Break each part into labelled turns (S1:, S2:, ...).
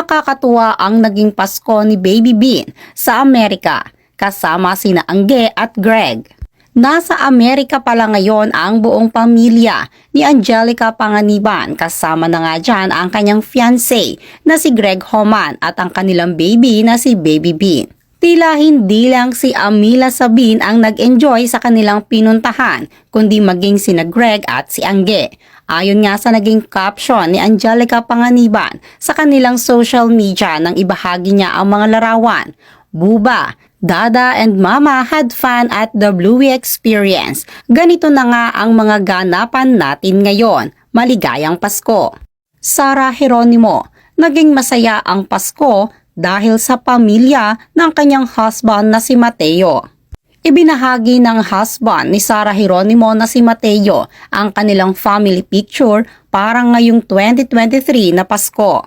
S1: Nakakatuwa ang naging Pasko ni Baby Bean sa Amerika kasama sina Angge at Greg. Nasa Amerika pala ngayon ang buong pamilya ni Angelica Panganiban kasama na nga dyan ang kanyang fiancé na si Greg Homan at ang kanilang baby na si Baby Bean. Tila hindi lang si Amila Sabin ang nag-enjoy sa kanilang pinuntahan, kundi maging sina Greg at si Angge. Ayon nga sa naging caption ni Angelica Panganiban sa kanilang social media nang ibahagi niya ang mga larawan. Buba, Dada and Mama had fun at the Bluey Experience. Ganito na nga ang mga ganapan natin ngayon. Maligayang Pasko. Sara Geronimo, naging masaya ang Pasko dahil sa pamilya ng kanyang husband na si Mateo. Ibinahagi ng husband ni Sara Geronimo na si Mateo ang kanilang family picture para ngayong 2023 na Pasko.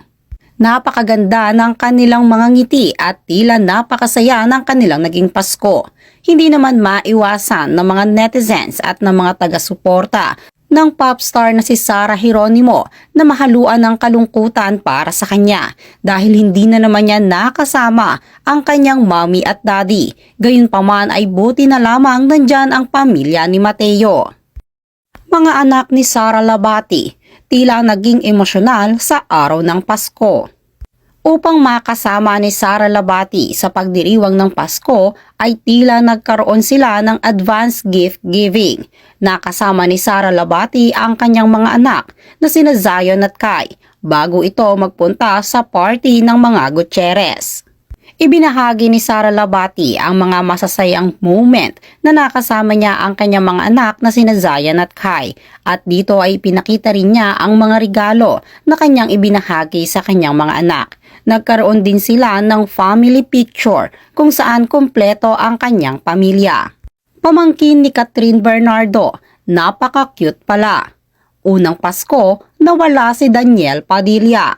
S1: Napakaganda ng kanilang mga ngiti at tila napakasaya ng kanilang naging Pasko. Hindi naman maiwasan ng mga netizens at ng mga taga-suporta ng popstar na si Sara Geronimo na mahaluan ng kalungkutan para sa kanya dahil hindi na naman niya nakasama ang kanyang mommy at daddy. Gayunpaman ay buti na lamang nandyan ang pamilya ni Mateo. Mga anak ni Sara Labati tila naging emosyonal sa araw ng Pasko. Upang makasama ni Sara Labati sa pagdiriwang ng Pasko ay tila nagkaroon sila ng advance gift giving. Nakasama ni Sara Labati ang kanyang mga anak na sina Zion at Kai bago ito magpunta sa party ng mga Gutierrez. Ibinahagi ni Sara Labati ang mga masasayang moment na nakasama niya ang kanyang mga anak na sina Zion at Kai at dito ay pinakita rin niya ang mga regalo na kanyang ibinahagi sa kanyang mga anak. Nagkaroon din sila ng family picture kung saan kumpleto ang kanyang pamilya. Pamangkin ni Catherine Bernardo, napaka-cute pala. Unang Pasko, nawala si Daniel Padilla.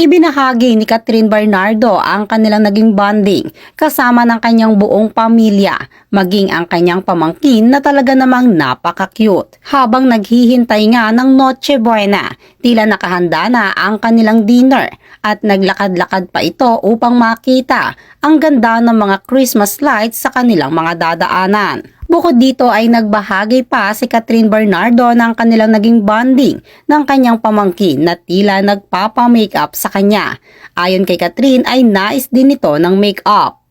S1: Ibinahagi ni Catherine Bernardo ang kanilang naging bonding kasama ng kanyang buong pamilya, maging ang kanyang pamangkin na talaga namang napaka-cute. Habang naghihintay nga ng Noche Buena, tila nakahanda na ang kanilang dinner at naglakad-lakad pa ito upang makita ang ganda ng mga Christmas lights sa kanilang mga dadaanan. Bukod dito ay nagbahagi pa si Catherine Bernardo ng kanilang naging bonding ng kanyang pamangkin na tila nagpapa-makeup sa kanya. Ayon kay Catherine ay nais din ito ng makeup.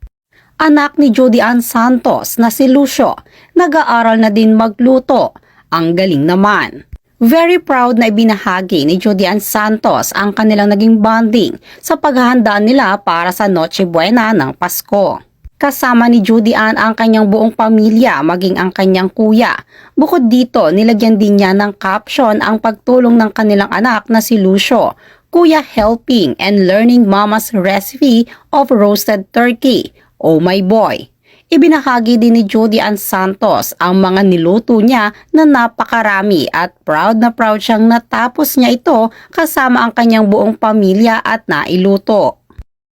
S1: Anak ni Judy Ann Santos na si Lucio, nag-aaral na din magluto. Ang galing naman. Very proud na ibinahagi ni Judy Ann Santos ang kanilang naging bonding sa paghahanda nila para sa Noche Buena ng Pasko. Kasama ni Judy Ann ang kanyang buong pamilya maging ang kanyang kuya. Bukod dito, nilagyan din niya ng caption ang pagtulong ng kanilang anak na si Lucio. Kuya helping and learning mama's recipe of roasted turkey. Oh my boy! Ibinahagi din ni Judy Ann Santos ang mga niluto niya na napakarami at proud na proud siyang natapos niya ito kasama ang kanyang buong pamilya at nailuto.